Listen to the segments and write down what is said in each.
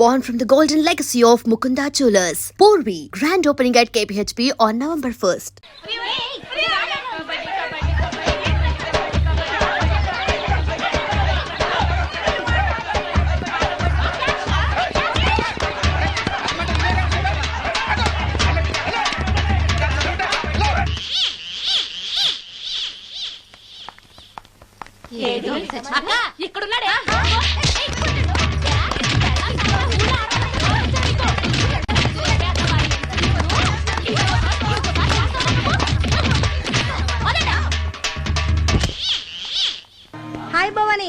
born from the golden legacy of Mukunda Jewelers. Porvi, grand opening at KPHP on November 1st. ఇక్కడున్నాడే hi Bhavani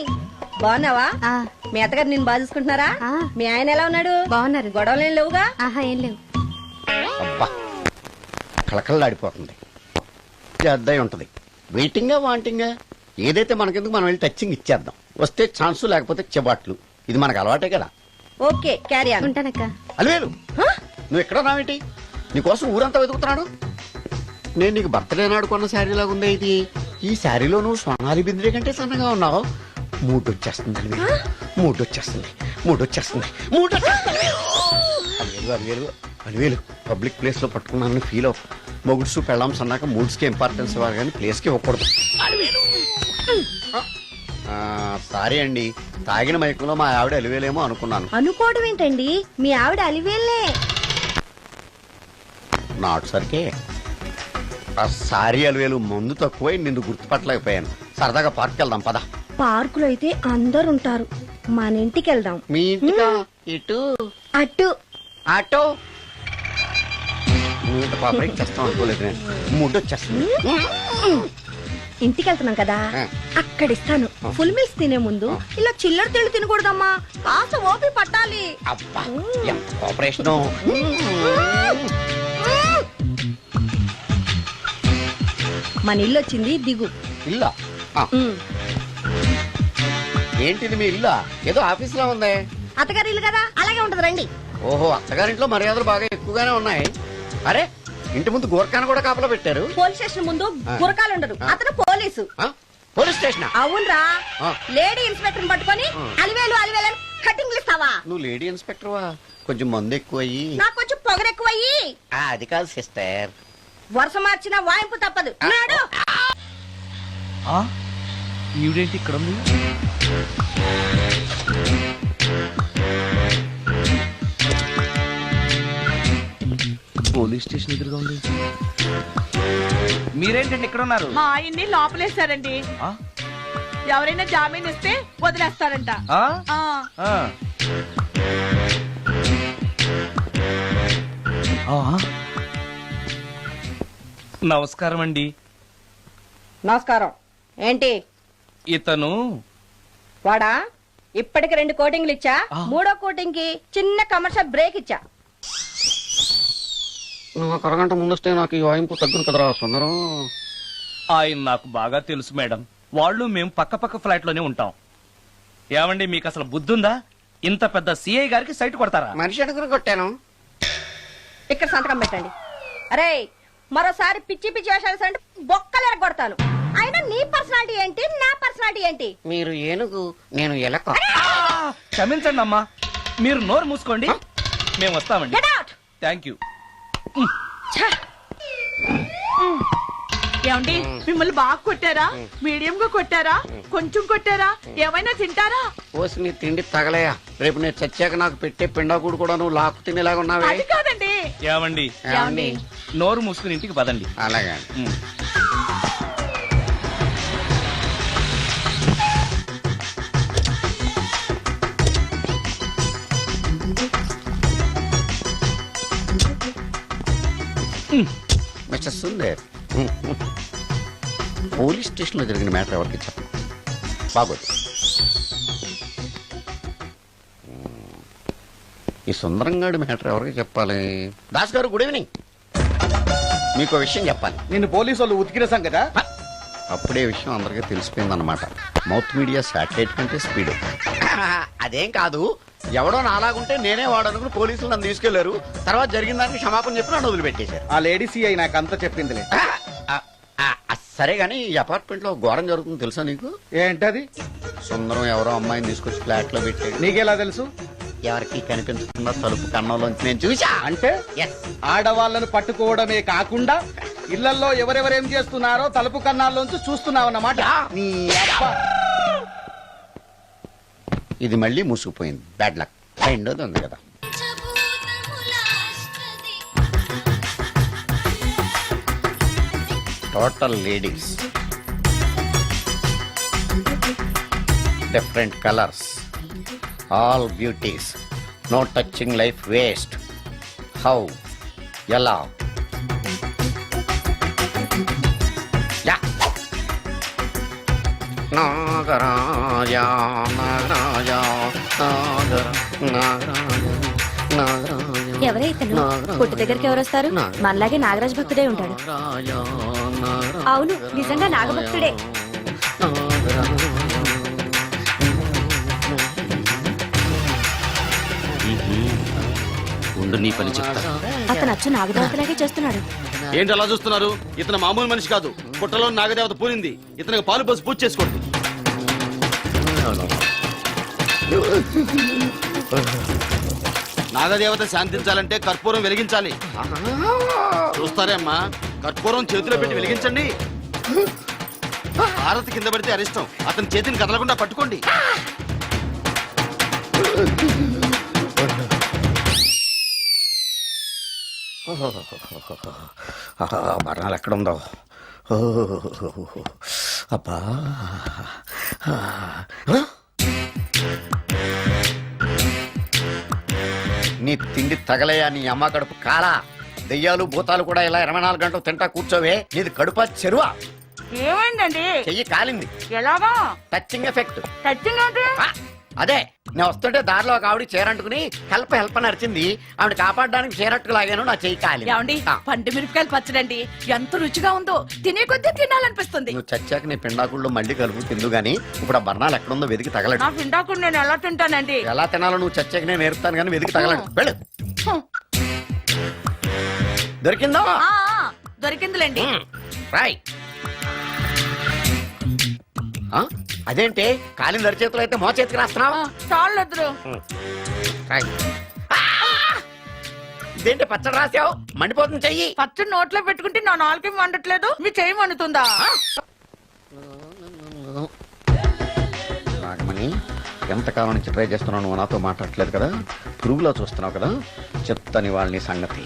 బాగున్నావా? ఆ, మీ అత్తగారు నేను బాగా చూసుకుంటున్నారా? ఆ. మీ ఆయన ఎలా ఉన్నాడు? బాగున్నారు. గొడవలు ఏం లేవుగా? ఆహా ఏం లేవు. అబ్బా కళకళలాడిపోతుంది. అద్దై ఉంటది. వెయిటింగా వాంటింగా ఏదైతే మనకెందుకు మనం వెళ్ళి టచ్చింగ్ ఇచ్చేద్దాం. వస్తే ఛాన్సు లేకపోతే చెబాట్లు. ఇది మనకు అలవాటే కదా. ఓకే క్యారీ ఆన్ ఉంటానక్క. అలివేలు నువ్వు ఎక్కడ రావేంటి నీకోసం ఊరంతా వెతుకుతున్నాడు? నేను నీకు బర్త్డే నాడు కొన్న శారీ లాగా ఉందే ఇది? ఈ శారీలో నువ్వు సోనాలి బింద్రే కంటే సన్నగా ఉన్నావు. మూడు వచ్చేస్తుంది మూడు వచ్చేస్తుంది మూడు వచ్చేస్తుంది మూడు వచ్చేస్తుంది అలివేలు అలివేలు అలివేలు. పబ్లిక్ ప్లేస్లో పట్టుకున్నాను ఫీల్ అవ్వ. మొగుడ్సు పెళ్ళాం సన్నాక మూడ్స్కి ఇంపార్టెన్స్ ఇవ్వాలి కానీ ప్లేస్కి ఇవ్వకూడదు సారీ అండి. తాగిన మైకంలో మా ఆవిడ అలివేలేమో అనుకున్నాను. అనుకోవడం ఏంటండి? మీ ఆవిడ అలివేలే. నాటు సరికే. ఆ సారీ అలవేలు మందు తక్కువై నిన్ను గుర్తుపట్టలేకపోయాను. సరదాగా పార్క్ వెళ్దాం పద. పార్కులో అయితే అందరు ఉంటారు మన ఇంటికి వెళ్దాం. మీ ఇంటికా? ఇటు? అటు. ఆటో? పాపరికి చేస్తాం అనుకోలేదు నేను. ముడ్డు వచ్చేస్తుంది. ఇంటికి వెళ్తున్నాం కదా. అక్కడ ఇస్తాను ఫుల్ మీల్స్ తినే ముందు ఇలా చిల్లర తిళ్ళు తినకూడదమ్మా. కాస్త ఓపి పట్టాలి. అబ్బా ఎంత మన ఇల్లు వచ్చింది దిగు. ఇల్లా? ఆ, ఉమ్. ఏంటిది మీ ఇల్లా? ఏదో ఆఫీస్లో ఉంది? అత్తగారి ఇల్లు కదా? అలాగే ఉంటది రండి. ఓహో అత్తగారింట్లో మర్యాదలు బాగా ఎక్కువగానే ఉన్నాయి. అరే ఇంటి ముందు గోర్ఖాను కూడా కాపలా పెట్టారు. పోలీస్ స్టేషన్ ముందు ఆ. గురకాలు ఉండరు. ఆ. అతను పోలీసు. ఆ, పోలీస్ స్టేషన్? అవునరా. ఆ. లేడీ ఇన్స్పెక్టర్ పట్టుకొని ఆ. అలివేలు అలివేలు కటింగ్లు ఇస్తావా? నువ్వు లేడీ ఇన్స్పెక్టర్ వా కొంచెం మందు ఎక్కువయ్యి. నాకు కొంచెం పొగరెక్కువయ్యి. అది కాదు సిస్టర్. వరుస మార్చిన వాయింపు తప్పదు నాడు ఆ? ఈవిడేంటి ఇక్కడ ఉంది పోలీస్ స్టేషన్ ఎదురుగా ఉంది మీరేంటండి ఇక్కడ ఉన్నారు మా ఆయన్ని లోపలేశారండి ఆ? ఎవరైనా జామీన్ ఇస్తే వదిలేస్తారంట ఆ? ఆ, ఆ. ఆ? నమస్కారం అండి నమస్కారం. ఏంటి? ఇతను వాడా? ఇప్పటికి రెండు కోటింగ్లు ఇచ్చా. మూడో కోటింగ్కి చిన్న కమర్షియల్ బ్రేక్ ఇచ్చా? నువ్వు ఒక అరగంట ముందు వస్తే నాకు ఈ వాయింపు తగ్గును కదరా సుందరం. ఆయన నాకు బాగా తెలుసు మేడం. వాళ్ళు మేము పక్క పక్క ఫ్లాట్లోనే ఉంటాం. ఏమండి మీకు అసలు బుద్ధుందా? ఇంత పెద్ద సిఐ గారికి సైట్ కొడతారా? మనిషి అడుగురు కొట్టాను. ఇక్కడ సంతకం పెట్టండి. అరే మరోసారి పిచ్చి పిచ్చి వేషాలు అంటే బొక్కలు కొడతాను అయినా నీ పర్సనాలిటీ ఏంటి నా పర్సనాలిటీ ఏంటి? మీరు ఏనుగు నేను ఎలక! క్షమించండి అమ్మా. మీరు నోరు మూసుకోండి. మేము వస్తామండి. గెట్ అవుట్ థ్యాంక్ యూ ఏమండి మిమ్మల్ని బాగా కొట్టారా? మీడియం గా కొట్టారా? కొంచెం కొట్టారా? ఏమైనా తింటారా? పోసి నీ తిండి తగలయా రేపు నేను చచ్చాక నాకు పెట్టే పిండాకుడు కూడా నువ్వు లాక్కు తినేలాగా ఉన్నావే. అది కాదండి. ఏమండి? ఏమండి? నోరు మూసుకుని ఇంటికి పదండి. అలాగే. మిస్టర్ సుందర్ పోలీస్ స్టేషన్లో జరిగిన మ్యాటర్ ఎవరికి చెప్పను. బాగోదు. ఈ సుందరంగాడి మ్యాటర్ ఎవరికి చెప్పాలి? దాస్ గారు గుడ్ ఈవినింగ్ మీకు విషయం చెప్పాలి. నిన్ను పోలీసు వాళ్ళు ఉతికిరేసాం కదా? అప్పుడే విషయం అందరికీ తెలిసిపోయిందన్నమాట. మౌత్ మీడియా శాటిలైట్ కంటే స్పీడ్. అదేం కాదు. ఎవడో నాలాగుంటే నేనే వాడనుకుని పోలీసులు నన్ను తీసుకెళ్ళారు. తర్వాత జరిగిన దానికి క్షమాపణ చెప్పి నన్ను వదిలిపెట్టేశారు. ఆ లేడీ సిఐ నాకు అంతా చెప్పిందిలే. ఆ, ఆ, ఆ, ఆ, సరే గానీ ఈ అపార్ట్మెంట్లో ఘోరం జరుగుతుంది తెలుసా నీకు? ఏంటది? సుందరం ఎవరో అమ్మాయిని తీసుకొచ్చి ఫ్లాట్లో పెట్టాడు. నీకెలా తెలుసు? ఎవరికి కనిపించకుండా తలుపు కన్నంలోంచి నేను చూసా. అంటే? ఆడవాళ్ళను పట్టుకోవడమే కాకుండా ఇళ్ళలో ఎవరెవరేం చేస్తున్నారో తలుపు కన్నాల్లోంచి చూస్తున్నావన్నమాట. నీ అబ్బ. ఇది మళ్ళీ మూసుకుపోయింది. బ్యాడ్ లక్ రెండోది ఉంది కదా. Total ladies different colours all beauties no touching life waste how ఎలా యా నాగరాజ నాగరాజ. నాగర నాగరాజ నాగరాజ. ఎవరే ఇతను పుట్టు దగ్గరికి ఎవరు వస్తారు మనలాగే నాగరాజ్ భక్తుడే ఉంటాడు. అవును నిజంగా నాగభక్తుడే. ఉండు నీ పని చెప్తా. అతను అచ్చు నాగదేవతలాగే చేస్తున్నాడు. ఏంటి అలా చూస్తున్నారు? ఇతను మామూలు మనిషి కాదు. పుట్టలో నాగదేవత పూనింది. ఇతనికి పాలు పోసి పూజ చేసుకోండి. నాగదేవత శాంతించాలంటే కర్పూరం వెలిగించాలి. చూస్తారే అమ్మా? కర్పూరం చేతిలో పెట్టి వెలిగించండి. భారత్ కింద పడితే అరిష్టం. అతని చేతిని కదలకుండా పట్టుకోండి. మరణాలు ఎక్కడుందో? అబ్బా. నీ తిండి తగలయా? నీ అమ్మ కడుపు కాలా? దెయ్యాలు భూతాలు కూడా ఇలా ఇరవై నాలుగు గంటలు తింటా కూర్చోవే. నీది కడుపా చెరువా? ఏమైందండి? చెయ్యి కాలింది. ఎలాగా? టచింగ్ ఎఫెక్ట్ టచ్చింగ్ ఆ, అదే నేను వస్తుంటే దారిలో ఒక ఆవిడ చీరంటుకుని హెల్ప్ హెల్ప్ అని అరిచింది. ఆవిడ కాపాడడానికి చీరట్టుకు లాగాను నా చెయ్యి కాలి ఏమండి పండు మిరపకాయలు పచ్చడండి. ఎంత రుచిగా ఉందో తినే కొద్దీ తినాలనిపిస్తుంది. నువ్వు చచ్చాక నీ పిండాకుళ్ళు మళ్ళీ కలుపు తిందు గాని ఇప్పుడు ఆ బర్ణాలు ఎక్కడుందో వెతికి తగలడు. నా పిండాకుడు నేను ఎలా తింటానండి? ఎలా తినాలో నువ్వు చచ్చాక నేను నేర్పుతాను కానీ వెతికి తగలడు. వెళ్ళు. దొరికిందో? ఆ, ఆ, దొరికిందిలేండి. రాయ్. ఆ, అదేంటి? కాలిన దరిచేతులు అయితే మో చేతికి రాస్తున్నావు చాలు వద్దురు రాయ్ ఆ! ఇదేంటి పచ్చడి రాసావు? మండిపోతుంది చెయ్యి. పచ్చడి నోట్లో పెట్టుకుంటే నా నాలుగు వండట్లేదు మీ చేయి వండుతుందా నాగమణి ఎంతకాలం నుంచి ట్రై చేస్తున్నావు నువ్వు నాతో మాట్లాడట్లేదు కదా? పురుగులో చూస్తున్నావు కదా? చెప్తాని వాళ్ళని సంగతి.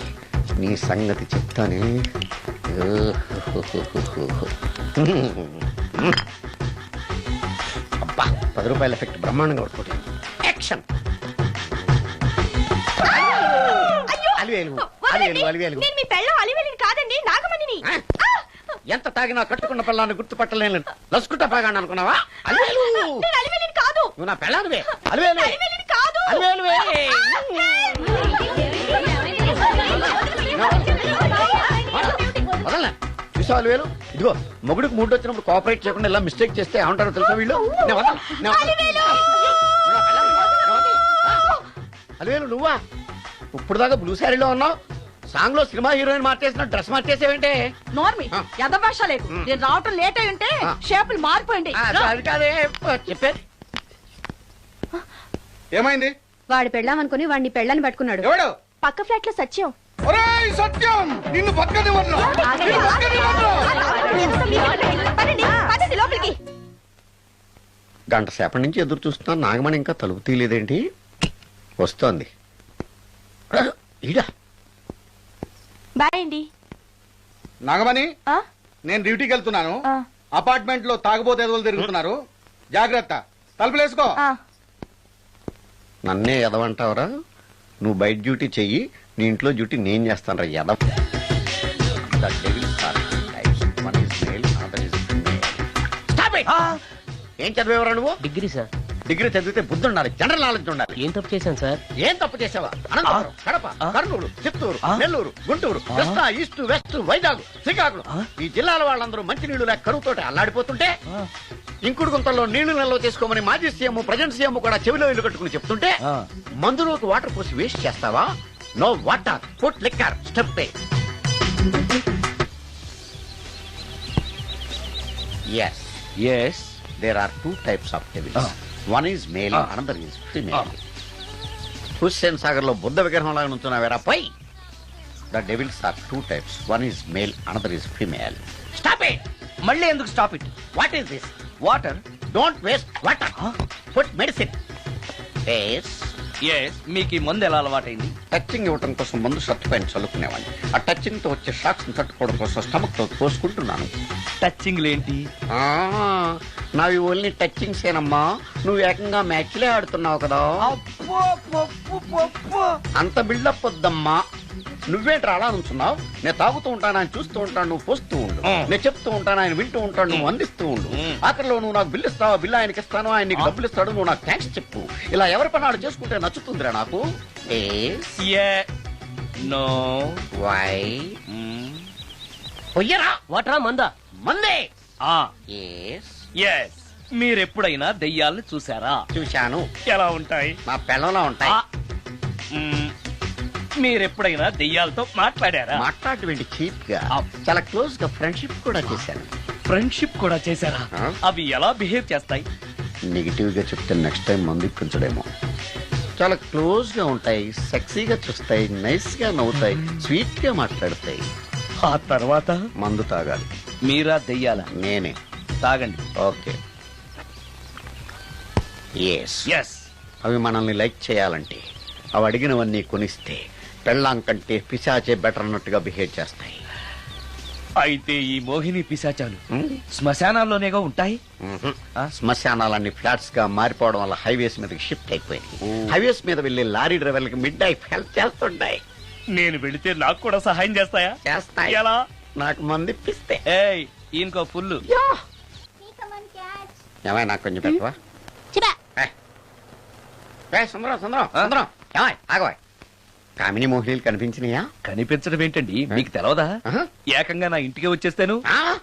నీ సంగతి చెప్తాని. పది రూపాయల ఎఫెక్ట్ బ్రహ్మాండంగా కొట్టుకోండి యాక్షన్ అలివేలు. అలివేలు అలివేలు. నేను మీ పెళ్ళం అలివెలిని కాదండి నాగమణిని? ఎంత తాగినా కట్టుకున్న పిల్లాన్ని గుర్తుపట్టలేను లసుకుంటా పాగాను అనుకున్నావా? అలివేలు! నేను కాదు. నువ్వు నా పిల్లానివే అలివేలు! కాదు. అలివేలువే. వదలనా. చూసావు అలివేలు ఇదిగో మొగుడికి మూడు వచ్చినప్పుడు కోఆపరేట్ చేయకుండా ఇలా మిస్టేక్ చేస్తే ఏమంటారో తెలుసా వీళ్ళు? నేను వదలను, వదలను. అలివేలు! నువ్వా? ఇప్పుడు దాకా బ్లూ శారీలో ఉన్నావు. సాంగ్లో సినిమా హీరోయిన్ మార్చేసిన డ్రెస్ మార్చేసేవేంటే? నోర్మి ఆ. లేదు. ఉమ్. నేను రావటం లేట్ అయి ఉంటే ఆ. షేపులు మారిపోయింది. ఆ, అది కాదే. చెప్పేది ఏమైంది? వాడు పెళ్ళామనుకుని వాడిని పెళ్ళని పట్టుకున్నాడు. ఎవడు? పక్క ఫ్లాట్లో సత్యం. సత్యం! నిన్ను బతకనివ్వను. బతకనివ్వను. గంట సేపటి నుంచి ఎదురు చూస్తున్నా నాగమణి ఇంకా తలుపు తీయలేదేంటి? వస్తోంది. ఈడా. బాయ్ అండి. నాగమణి ఆ? నేను డ్యూటీకి వెళ్తున్నాను. ఆ. అపార్ట్మెంట్లో తాగబోతే ఎదవలు తిరుగుతున్నారు. జాగ్రత్త. తలుపులేసుకో. ఆ. నన్నే ఎదవంటావరా? నువ్వు బయట డ్యూటీ చెయ్యి నీ ఇంట్లో డ్యూటీ నేను చేస్తాను రా it! ఏం చదివేవరా నువ్వు? Degree sir. డిగ్రీ చదివితే బుద్ధి ఉండాలి జనరల్ నాలెడ్జ్ ఉండాలి. ఏం తప్పు చేశాను సార్? ఏం తప్పు చేసావా అనంతపురం కడప కర్నూలు చిత్తూరు నెల్లూరు గుంటూరు కృష్ణా ఈస్ట్ వెస్ట్ వైజాగ్ శ్రీకాకుళం. ఈ జిల్లాల వాళ్ళందరూ మంచి నీళ్ళు లేక కరువుతోటి అల్లాడిపోతుంటే ఇంకుడు గుంతల్లో నీళ్ళు నిల్వ చేసుకోమని మాజీ సీఎం ప్రజెంట్ సీఎం కూడా చెవిలో ఇల్లు కట్టుకుని చెప్తుంటే మందులోకి వాటర్ పోసి వేస్ట్ చేస్తావా? No water put liquor step. Yes yes there are two types of devils one is male another is female Hussain సాగర్లో బుద్ధ విగ్రహం లాగా నుంచున్నావేరా? By the devils are two types one is male another is female stop it మళ్ళీ ఎందుకు stop it what is this water don't waste water put medicine face yes మీకు ఈ మందు ఎలా అలవాటైంది? టచింగ్ ఇవ్వడం కోసం ముందు షర్ట్ పైన చల్లుకునేవాడిని. ఆ టచింగ్తో వచ్చే షాక్స్ తట్టుకోవడం కోసం స్టమక్తో పోసుకుంటున్నాను టచింగ్ లేంటి ఆ, నావి ఓన్లీ టచింగ్స్ ఏనమ్మా నువ్వు ఏకంగా మ్యాచ్లే ఆడుతున్నావు కదా. అంత బిల్డప్ వద్దమ్మా. నువ్వేంట్రా అలా నుంచున్నావు నేను తాగుతూ ఉంటాను ఆయన చూస్తూ ఉంటాను నువ్వు పోస్తూ ఉండు. నేను చెప్తూ ఉంటాను ఆయన వింటూ ఉంటాను నువ్వు అందిస్తూ ఉండు. మ్. ఆఖరిలో నువ్వు నాకు బిల్లు ఇస్తావా బిల్లు ఆయనకి ఇస్తాను ఆయన నీకు డబ్బులు ఇస్తాడు నువ్వు నాకు థ్యాంక్స్ చెప్పు. ఇలా ఎవరి పని ఆడు చేసుకుంటే నచ్చుతుందిరా నాకు? ఏ? నో. వై? పొయ్యరా? వాటరా మందా? మందే? ఆ. ఎస్ ఎస్ మీరెప్పుడైనా దెయ్యాలను చూసారా చూశాను. ఎలా ఉంటాయి? నా పిల్లలా ఉంటాయి. మీరెప్పుడైనా దెయ్యాలతో మాట్లాడారా? మాట్లాడేటువంటి చీప్గా. చాలా క్లోజ్గా ఫ్రెండ్షిప్ కూడా చేశాను ఫ్రెండ్షిప్ కూడా చేశారా. అవి ఎలా బిహేవ్ చేస్తాయి? నెగిటివ్గా చెప్తే నెక్స్ట్ టైం మందు ఇప్పించడేమో. చాలా క్లోజ్గా ఉంటాయి సెక్సీగా చూస్తాయి నైస్గా నవ్వుతాయి స్వీట్గా మాట్లాడతాయి. ఆ తర్వాత? మందు తాగాలి. మీరా దెయ్యాల? నేనే. తాగండి. ఓకే. ఎస్ ఎస్ అవి మనల్ని లైక్ చేయాలంటే అవి అడిగినవన్నీ కొనిస్తే పెళ్ళాం కంటే పిశాచే బెటర్ అన్నట్టుగా బిహేవ్ చేస్తాయి. అయితే ఈ మోహిని పిశాచాలు శ్మశానాల్లోనేగా ఉంటాయి. ఆ? శ్మశానాలన్నీ ఫ్లాట్స్గా మారిపోవడం వల్ల హైవేస్ మీదకి షిఫ్ట్ అయిపోయింది. హైవేస్ మీద వెళ్ళే లారీ డ్రైవర్లకి మిడ్ నైట్ హెల్ప్ చేస్తుంటాయి. నేను వెళితే నాకు కూడా సహాయం చేస్తాయా? చేస్తాయి. ఎలా? నాకు మంది ఇప్పిస్తే. ఏయ్ ఈయనకో ఫుల్ ఏమై నాకు కొంచెం పెట్టవా. ఏ, సుందరం సుందరం సుందరం. ఏమై ఆగవాయ్ కామిని మోహినీలు కనిపించినాయా? కనిపించడం ఏంటండి? మీకు తెలవదా? ఆహా. ఏకంగా నా ఇంటికి వచ్చేస్తాను. ఆ?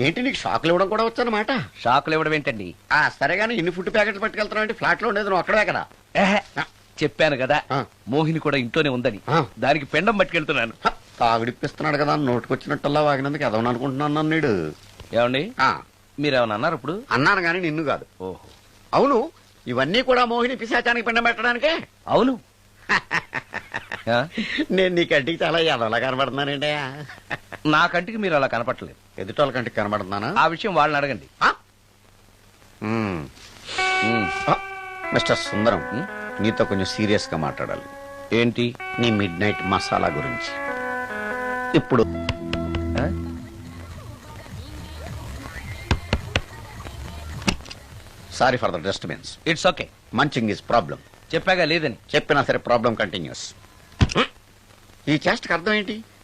ఏంటి నీకు షాకులు ఇవ్వడం కూడా వచ్చనమాట? షాకులు ఇవ్వడం ఏంటండి? ఆ సరే గానీ ఇన్ని ఫుడ్ ప్యాకెట్లు పట్టుకెళ్తున్నావు అంటే ఫ్లాట్లో ఉండేది నువ్వు అక్కడే కదా. ఏహే, చెప్పాను కదా ఆ. మోహిని కూడా ఇంట్లోనే ఉందని. ఆ. దానికి పెండం పట్టుకెళ్తున్నాను. హ, తాగుడిప్పిస్తున్నాడు కదా నోటుకొచ్చినట్టల్లా వాగినందుకు ఎదవని అనుకుంటున్నాను నీడు. ఏమండి? ఆ, మీరేమన్నా అన్నారు ఇప్పుడు? అన్నాను గాని నిన్ను కాదు. ఓహో. అవును ఇవన్నీ కూడా మోహిని పిశాచానికి పిండం పెట్టడానికే? అవును? నేను నీ కంటికి చాలా ఎదవలా కనబడుతున్నానండి. నా కంటికి మీరు అలా కనపట్లేదు ఎదుటోళ్ళ కంటికి కనబడుతున్నానా? ఆ విషయం వాళ్ళని అడగండి. మిస్టర్ సుందరం? నీతో కొంచెం సీరియస్గా మాట్లాడాలి. ఏంటి? నీ మిడ్ నైట్ మసాలా గురించి. ఇప్పుడు? Sorry for the disturbance. It's okay munching is problem. చెప్పాగా లేదని. చెప్పినా సరే ప్రాబ్లం కంటిన్యూస్. ఈ చేష్టకి అర్థం ఏంటి?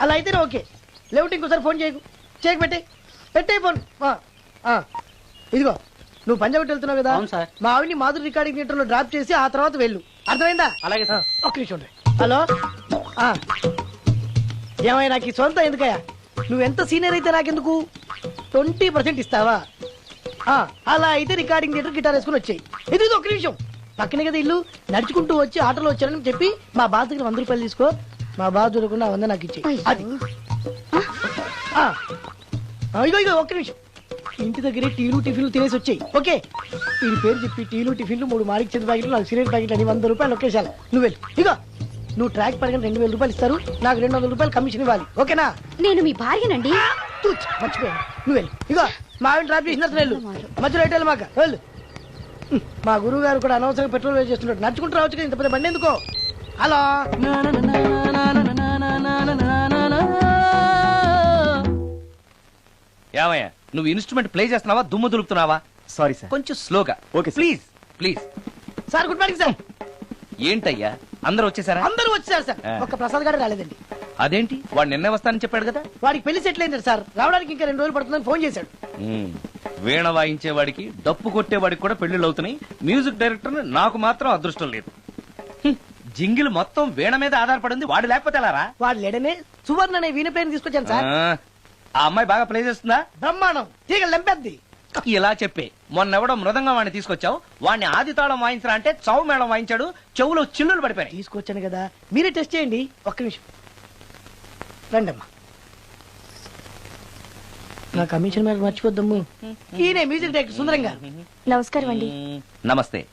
అలా అయితేనే ఓకే. లేవుటి ఇంకోసారి ఫోన్ చేయకు. చేయకు పెట్టే. పెట్టే ఫోన్. ఇదిగో నువ్వు పంజాబ్ వెళ్తున్నావు కదా? అవును సార్. మా ఆవిని మాధురి రికార్డింగ్ థియేటర్లో డ్రాప్ చేసి ఆ తర్వాత వెళ్ళు. అర్థమైందా? అలాగే సార్. ఒక్క నిమిషం. హలో? ఆ. ఏమైనా నాకు ఈ సొంత ఎందుకయ్యా? నువ్వెంత సీనియర్ అయితే నాకెందుకు? ట్వంటీ పర్సెంట్ ఇస్తావా? ఆ, అలా అయితే రికార్డింగ్ థియేటర్ గిటార్ వేసుకుని వచ్చాయి. ఇది ఒక నిమిషం. పక్కనే కదా ఇల్లు. నడుచుకుంటూ వచ్చి ఆటోలో వచ్చారని చెప్పి మా బాధ దగ్గర వంద రూపాయలు తీసుకో. మా బాధ చూడకుండా వంద నాకు ఇచ్చేయి. అది. ఆ. ఆ, ఇగో ఇగో ఒక్క నిమిషం. ఇంటి దగ్గరే టీలు టిఫిన్లు తినేసి వచ్చాయి. ఓకే? వీడి పేరు చెప్పి టీలు టిఫిన్లు మూడు మారికి చెంది ప్యాకెట్లు నాలుగు సిగరెట్ ప్యాకెట్లు అని వంద రూపాయలు ఒకేసారి నువ్వు వెళ్ళు. ఇగో నువ్వు ట్రాక్ పడగానే రెండు వేల రూపాయలు ఇస్తారు. నాకు రెండు వందల రూపాయలు కమిషన్ ఇవ్వాలి. ఓకేనా? నేను మీ భార్యనండి. తూచ్, మర్చిపోయాను. నువ్వు వెళ్ళు. ఇగో మా ఆవిడ డ్రాప్ చేసిన వెళ్ళు. మధ్యలో ఎటు వెళ్ళమాక? వెళ్ళు. హ్మ్, మా గురువు గారు కూడా అనవసరంగా పెట్రోల్ వేస్ట్ చేస్తున్నాడు నడుచుకుంటూ రావచ్చు కదా ఇంత పెద్ద బండి ఎందుకో? హలో. ఏమయ్య నువ్వు ఇన్స్ట్రుమెంట్ ప్లే చేస్తున్నావా దుమ్ము దులుపుతున్నావా? సారీ సార్ కొంచెం స్లోగా. Okay please please sir good morning sir ఏంటయ్యా అందరూ వచ్చేసారా? అందరూ వచ్చారు సార్ ఒక ఒక్క ప్రసాద్ గారు రాలేదండి. అదేంటి? వాడు నిన్న వస్తానని చెప్పాడు కదా? వాడికి పెళ్ళి సెటిల్ అయింది సార్ రావడానికి ఇంకా రెండు రోజులు పడుతుందని ఫోన్ చేశాడు. వీణ వీణ వాయించేవాడికి డప్పు కొట్టేవాడికి కూడా పెళ్ళిళ్ళు అవుతున్నాయి. మ్యూజిక్ డైరెక్టర్ నాకు మాత్రం అదృష్టం లేదు. జింగిల్ మొత్తం వీణ మీద ఆధారపడింది. వాడు లేకపోతే ఎలారా? వాడు లేడనే సువర్ణ అనే వీణ ప్లేని తీసుకొచ్చాను సార్. ఆ, అమ్మాయి బాగా ప్లే చేస్తుందా? బ్రహ్మాండం. తీగ లెంపెద్ది. ఇలా చెప్పే మొన్నెవడో మృదంగం వాడిని తీసుకొచ్చావు వాడిని ఆది తాళం వాయించరా అంటే చౌ మేళం వాయించాడు చెవులో చిల్లులు పడిపోయాయి తీసుకొచ్చాను కదా మీరే టెస్ట్ చేయండి. ఒక్క నిమిషం. రండి అమ్మా నా కమిషన్ మీద మర్చిపోద్దమ్ము. ఈయనే మ్యూజిక్ డైరెక్టర్ సుందరం గారు నమస్కారం అండి. నమస్తే.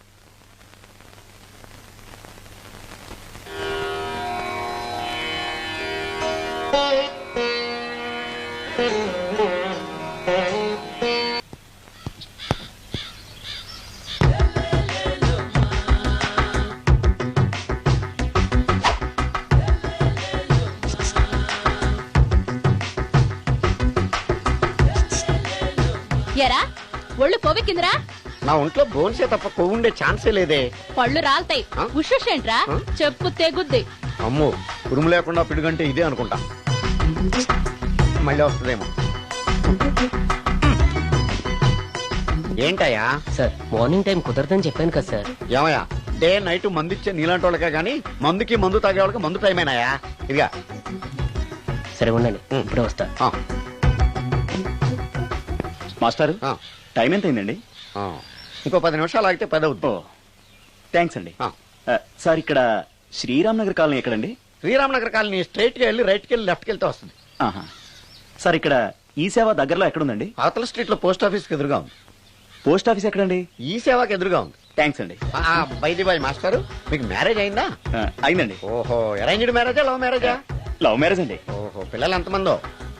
ఒంట్లో బోన్సే తప్ప కొవ్వు ఉండే ఛాన్సే లేదే. పళ్ళు రాల్తాయి. ఆ? ఉషుషేంట్రా? ఆ? చెప్పు తెగుద్ది. అమ్మో ఉరుము లేకుండా పిడుగంటే ఇదే అనుకుంటా. మళ్ళీ వస్తుందేమో. ఏంటయ్యా? సార్ మార్నింగ్ టైం కుదరదని చెప్పాను కదా సార్. ఏమయ్యా డే నైట్ మందు ఇచ్చే నీలాంటి వాళ్ళకే గానీ మందుకి మందు తాగే వాళ్ళకి మందు టైమేనాయా ఇదిగా. సరే ఉండండి. ఇప్పుడే వస్తా. ఆ, మాస్టర్ ఆ, టైం ఎంత అయిందండి ఆ. ఇంకో పది నిమిషాలు ఆగితే పది అవుతుంది థ్యాంక్స్ అండి. ఆ. సార్ ఇక్కడ శ్రీరామ్ నగర్ కాలనీ ఎక్కడండి? శ్రీరామనగర్ కాలనీ స్ట్రైట్గా వెళ్ళి రైట్కి వెళ్ళి లెఫ్ట్కి వెళ్తే వస్తుంది. ఆహా. సార్ ఇక్కడ ఈ సేవ దగ్గరలో ఎక్కడుందండి? అవతల స్ట్రీట్లో పోస్ట్ ఆఫీస్కి ఎదురుగా ఉంది. పోస్ట్ ఆఫీస్ ఎక్కడండి? ఈ సేవకి ఎదురుగా ఉంది. థ్యాంక్స్ అండి. బైది బాయ్ మాస్టారు మీకు మ్యారేజ్ అయిందా? ఆ, అయిందండి. ఓహో అరేంజ్డ్ మ్యారేజా లవ్ మ్యారేజా? లవ్ మ్యారేజ్ అండి. ఓహో పిల్లలు ఎంతమందో?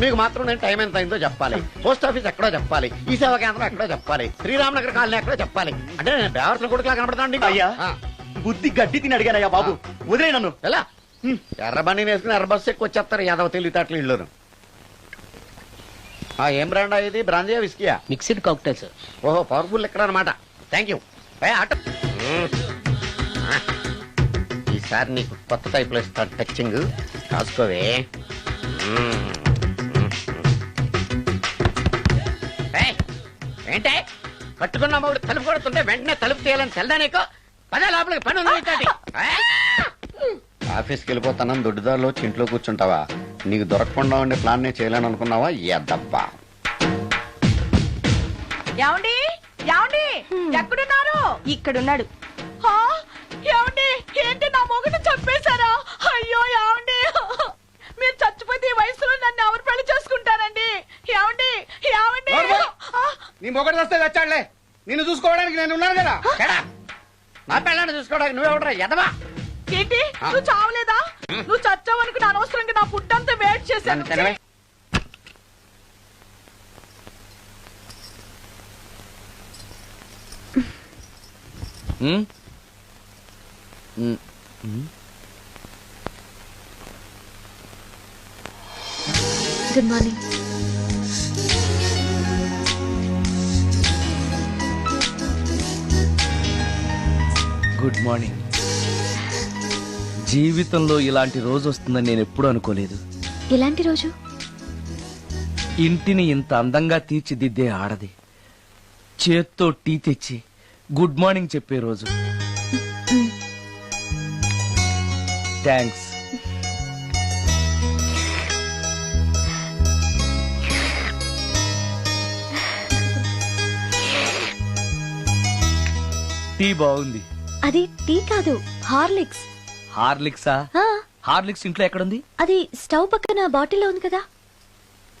మీకు మాత్రం నేను టైం ఎంత అయిందో చెప్పాలి. పోస్ట్ ఆఫీస్ ఎక్కడో చెప్పాలి. ఈ సేవా కేంద్రం ఎక్కడో చెప్పాలి. శ్రీరామనగర్ కాలనీ ఎక్కడో చెప్పాలి. అంటే నేను బేవర్సన కొడుకులా కనబడతాను అయ్యా. బుద్ధి గడ్డి తిని అడిగానయ్యా బాబు. వదిలే నన్ను. ఎలా? ఎర్రబండి వేసుకుని ఎర్ర బస్సు ఎక్కువ వచ్చేస్తారు. యాదవ తెలివితేటలు ఇళ్ళును. ఆ, ఏం బ్రాండ్ ఇది? బ్రాంజియా విస్కియా? మిక్స్డ్ కాక్టైల్ సార్ ఓహో పవర్ఫుల్ ఎక్కడ అనమాట థ్యాంక్ యూ ఆటో. ఈసారి నీకు కొత్త టైప్లో ఇస్తాను. టచ్చింగ్ కాసుకోవే. ఏంటే? కట్టుకున్న మూడు తలుపు కొడుతుంటే వెంటనే తలుపు తీయాలని తెల్దా నీకు? పదే లోపలికి పని ఉంది. ఏయ్! ఆఫీస్కి వెళ్ళిపోతానని దొడ్డిదారిలో వచ్చి ఇంట్లో కూర్చుంటావా? నీకు దొరకకుండా ఉండే ప్లాన్ నేను చేయలేను అనుకున్నావా? ఎద్దబ్బా ఏమండి? ఏమండి? ఎక్కడున్నారు? ఇక్కడున్నాడు. హా? ఏమండి? ఏంటి నా మొగుడు చంపేశారా? అయ్యో ఏమండి? మీరు చచ్చిపోతే ఈ వయసులో నన్ను ఎవరు పెళ్ళి చేసుకుంటారండి? ఏమండి? ఏమండి? నీ మొగడు వస్తే వచ్చాడులే నిన్ను చూసుకోవడానికి నేను ఉన్నాను కదా. చెడా. నా పిల్లని చూసుకోవడానికి నువ్వెవడరా ఎదవా? ఏంటి? నువ్వు చావలేదా? నువ్వు చచ్చావనుకుని అనవసరంగా నా ఫుడ్ అంతా వేట్ చేశాను? ఉమ్, ఉమ్. Good morning good morning. జీవితంలో ఇలాంటి రోజు వస్తుందని నేను ఎప్పుడూ అనుకోలేదు. ఎలాంటి రోజు? ఇంటిని ఇంత అందంగా తీర్చిదిద్దే ఆడది. చేత్తో టీ తెచ్చి గుడ్ మార్నింగ్ చెప్పే రోజు. థ్యాంక్స్. టీ బాగుంది. అది టీ కాదు హార్లిక్స్. హార్లిక్సా? హార్లిక్స్ ఇంట్లో ఎక్కడుంది? అది స్టవ్ పక్కన బాటిల్లో ఉంది కదా.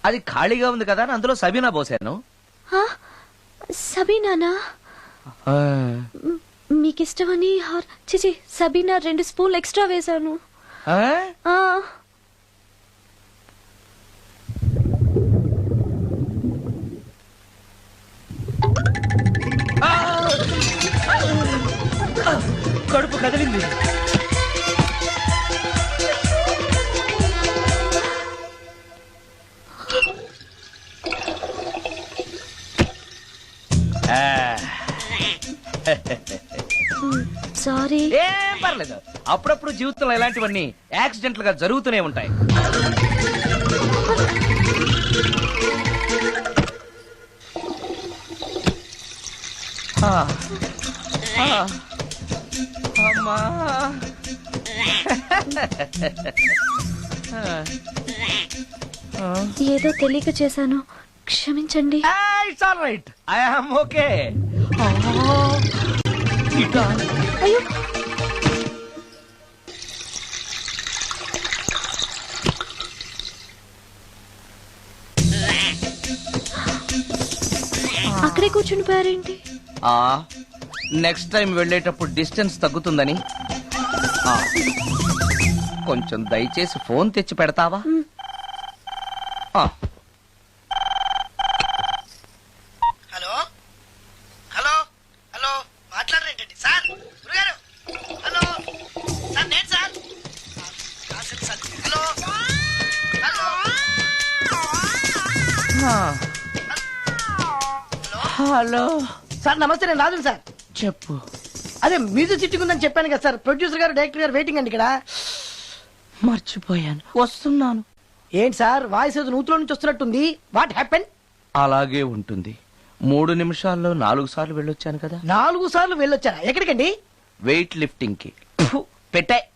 అది ఖాళీగా ఉంది కదా అని అందులో సబీనా పోసాను. సబీనానా? ఆ. మీకు నీకు ఇష్టమని హార్ చిచి సబీనా రెండు స్పూన్లు ఎక్స్ట్రా వేశాను. ఆ? కడుపు కదిలింది. సారీ. ఏం పర్లేదు. అప్పుడప్పుడు జీవితంలో ఇలాంటివన్నీ యాక్సిడెంట్లు గా జరుగుతూనే ఉంటాయి. ఆ, ఆ, అమ్మా. ఏదో తెలియక చేశాను. క్షమించండి. It's all right I okay అయ్యో. అక్కడే కూర్చుని పోయారేంటి? ఆ. నెక్స్ట్ టైం వెళ్ళేటప్పుడు డిస్టెన్స్ తగ్గుతుందని. ఆ, కొంచెం దయచేసి ఫోన్ తెచ్చి పెడతావా? ఆ, హలో? హలో? హలో? మాట్లాడరేంటండి? సార్? గురుగారు? హలో? సార్ నేను సార్? ఆ, సార్, సార్. హలో? హలో? ఆ. హలో? సార్ నమస్తే నేను రాజు సార్. చెప్పు. అదే మ్యూజిక్ సిట్టింగ్ ఉందని చెప్పాను కదా సార్. ప్రొడ్యూసర్ గారు డైరెక్టర్ గారు వెయిటింగ్ అండి ఇక్కడ. మర్చిపోయాను. వస్తున్నాను. ఏంటి సార్? వాయిస్ ఏదో నూతులో నుంచి వస్తున్నట్టుంది. వాట్ హ్యాపెన్ అలాగే ఉంటుంది. మూడు నిమిషాల్లో నాలుగు సార్లు వెళ్ళొచ్చాను కదా. నాలుగు సార్లు వెళ్ళొచ్చారా? ఎక్కడికండి? వెయిట్ లిఫ్టింగ్కి. పెట్టే.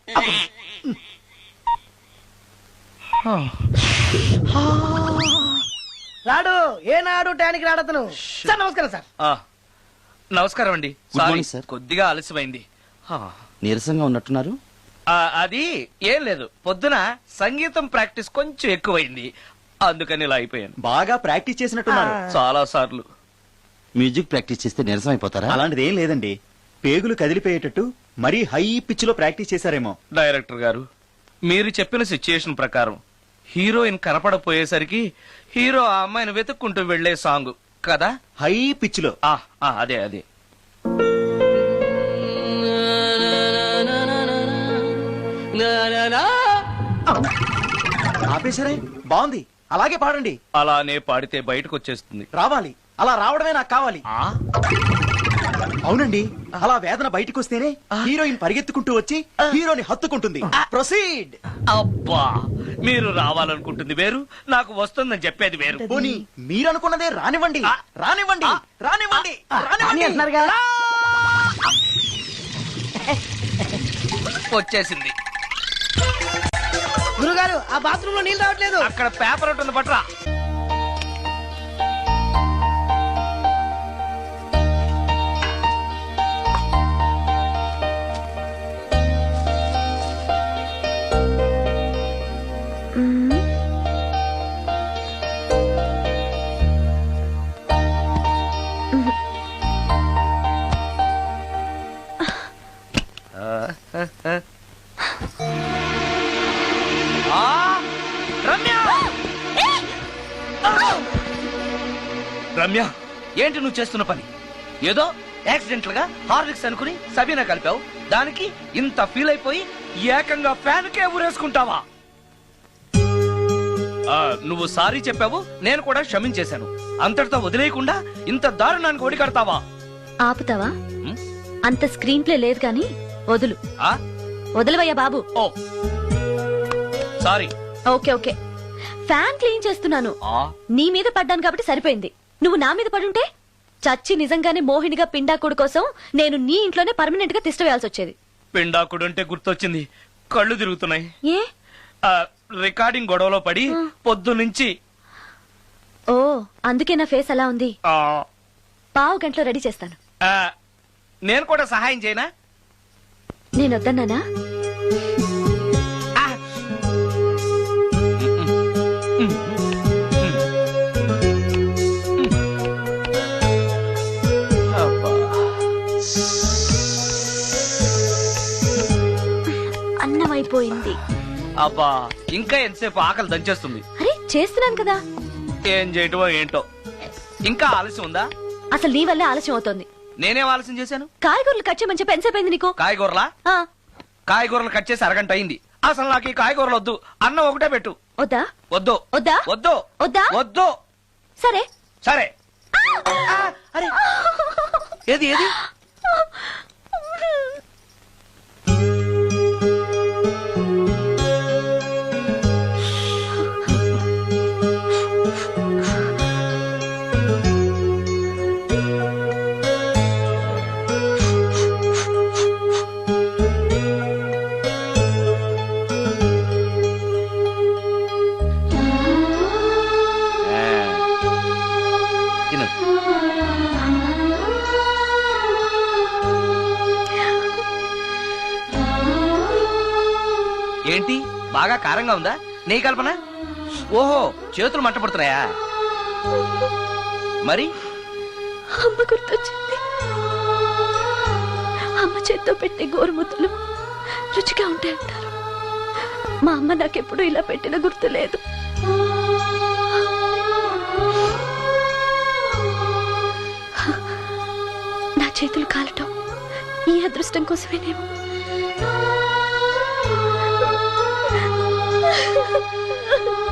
ఆ. రాడు ఏనాడు టానికి రాడతను సార్ నమస్కారం సార్. ఆ, నమస్కారం అండి. Good sorry, morning, sir. కొద్దిగా ఆలస్యమైంది. ఆ, నీరసంగా ఉన్నట్టున్నారు? ఆ, అది ఏం లేదు. పొద్దున సంగీతం ప్రాక్టీస్ కొంచెం ఎక్కువైంది. అందుకని ఇలా అయిపోయాను. బాగా ప్రాక్టీస్ చేసినట్టున్నారు. చాలా సార్లు. మ్యూజిక్ ప్రాక్టీస్ చేస్తే నీరసం అయిపోతారా అలాంటిది ఏం లేదండి. పేగులు కదిలిపోయేటట్టు మరీ హై పిచ్లో ప్రాక్టీస్ చేశారేమో. డైరెక్టర్ గారు మీరు చెప్పిన సిచ్యుయేషన్ ప్రకారం హీరోయిన్ కనపడపోయేసరికి హీరో ఆ అమ్మాయిని వెతుక్కుంటూ వెళ్ళే సాంగ్. కదా? హై పిచ్లో ఆ, ఆ, అదే అదే. ఆపేశారే? బాగుంది. అలాగే పాడండి. అలానే పాడితే బయటకు వచ్చేస్తుంది రావాలి. అలా రావడమే నాకు కావాలి. ఆ? అవునండి. అలా వేదన బయటకు వస్తేనే హీరోయిన్ పరిగెత్తుకుంటూ వచ్చి హీరోని హత్తుకుంటుంది. ప్రొసీడ్. అబ్బా మీరు రావాలనుకుంటుంది వేరు నాకు వస్తుందని చెప్పేది వేరు. పోనీ మీరనుకున్నదే రానివ్వండి. రానివ్వండి. రానివ్వండి. రానివ్వండి. అంటున్నారుగా వచ్చేసింది. గురుగారు ఆ బాత్రూమ్లో నీళ్ళు రావట్లేదు. అక్కడ పేపర్ ఉంటుంది పట్రా ఏంటి నువ్వు చేస్తున్న పని? ఏదో యాక్సిడెంటల్గా హార్లిక్స్ అనుకుని సబీనా కలిపావు. దానికి ఇంత ఫీల్ అయిపోయి ఏకంగా ఫ్యాన్ కే ఊరేసుకుంటావా నువ్వు సారీ చెప్పావు నేను కూడా క్షమించేశాను. అంతటితో వదిలేయకుండా ఇంత దారుణానికి ఒడికడతావా ఆపుతావా? అంత స్క్రీన్ ప్లే లేదు కానీ వదులు. ఆ? వదలవయ్యా బాబు. ఓ. Sorry. Okay okay. Fan clean చేస్తున్నాను. ఆ? నీ మీద పడ్డాను కాబట్టి సరిపోయింది. నువ్వు నా మీద పడుంటే? చచ్చి నిజంగానే మోహినిగా పిండాకుడు కోసం నేను నీ ఇంట్లోనే పర్మనెంట్గా తిష్ట వేయాల్సి వచ్చేది. పిండాకుడు అంటే గుర్తొచ్చింది. కళ్ళు తిరుగుతున్నాయి. ఏ? ఆ, రికార్డింగ్ గొడవలో పడి పొద్దు నుంచి ఓ అందుకే నా ఫేస్ అలా ఉంది. ఆ, పావు గంటలో రెడీ చేస్తాను. ఆ, నేను కూడా సహాయం చేయనా? నేను వద్దన్నానా? అయిపోయింది. అబ్బా ఇంకా ఎంతసేపు ఆకలి దంచేస్తుంది? అరే చేస్తున్నాను కదా. ఏం చేయటమో ఏంటో. ఇంకా ఆలస్యం ఉందా? అసలు నీ వల్లే ఆలస్యం అవుతోంది. నేనేం ఆలస్యం చేశాను? కాయగూరలు కట్ చేయమని చెప్పి ఎంతసేపు అయింది నీకు? కాయగూరలా? ఆ, కాయగూరలు కట్ చేసి అరగంట అయింది. అసలు నాకు ఈ కాయగూరలు వద్దు. అన్నం ఒకటే పెట్టు. వద్దా? వద్దు. వద్దా? వద్దు. వద్దా? వద్దు. సరే. సరే. ఆ, అరే. ఏది ఏది? తిను ఏంటి? బాగా కారంగా ఉందా? నీ కల్పన? ఓహో చేతులు మంటపడుతున్నాయా మరి? అమ్మ గుర్తొచ్చింది. అమ్మ చేత్తో పెట్టే గోరుముద్దలు రుచిగా ఉంటాయంటారు. మా అమ్మ నాకెప్పుడు ఇలా పెట్టిన గుర్తు లేదు. అదృష్టం కోసమేనేమో.